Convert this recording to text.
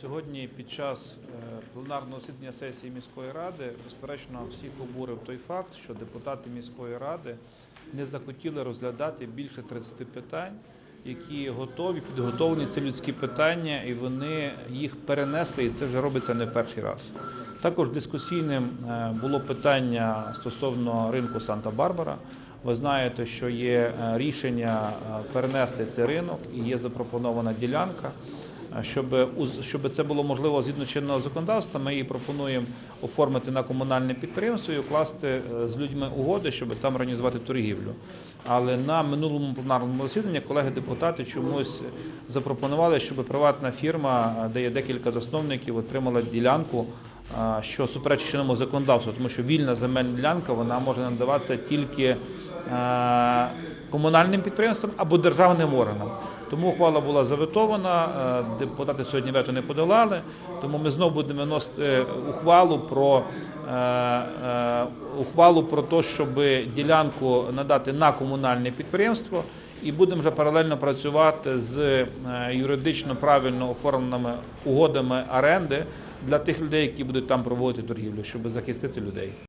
Сьогодні під час е, пленарного засідання сесії міської ради, безперечно, всіх обурив той факт, що депутати міської ради не захотіли розглядати більше 30 питань, які готові, підготовлені. Це людські питання, і вони їх перенесли, і це вже робиться не перший раз. Також дискусійним е, було питання стосовно ринку Санта-Барбара. Ви знаєте, що є е, рішення перенести цей ринок і є запропонована ділянка. Щоб, щоб це було можливо згідно чинного законодавства, ми її пропонуємо оформити на комунальне підприємство і укласти е, з людьми угоди, щоб там організувати торгівлю. Але на минулому пленарному засіданні колеги-депутати чомусь запропонували, щоб приватна фірма, е, де є декілька засновників, отримала ділянку, е, що суперечить чинному законодавству, тому що вільна земельна ділянка вона може надаватися тільки комунальним підприємствам або державним органам. Тому ухвала була заветована, е, депутати сьогодні вето не подолали, тому ми знову будемо виносити ухвалу про, е, е, ухвалу про те, щоб ділянку надати на комунальне підприємство, і будемо вже паралельно працювати з е, юридично правильно оформленими угодами оренди для тих людей, які будуть там проводити торгівлю, щоб захистити людей.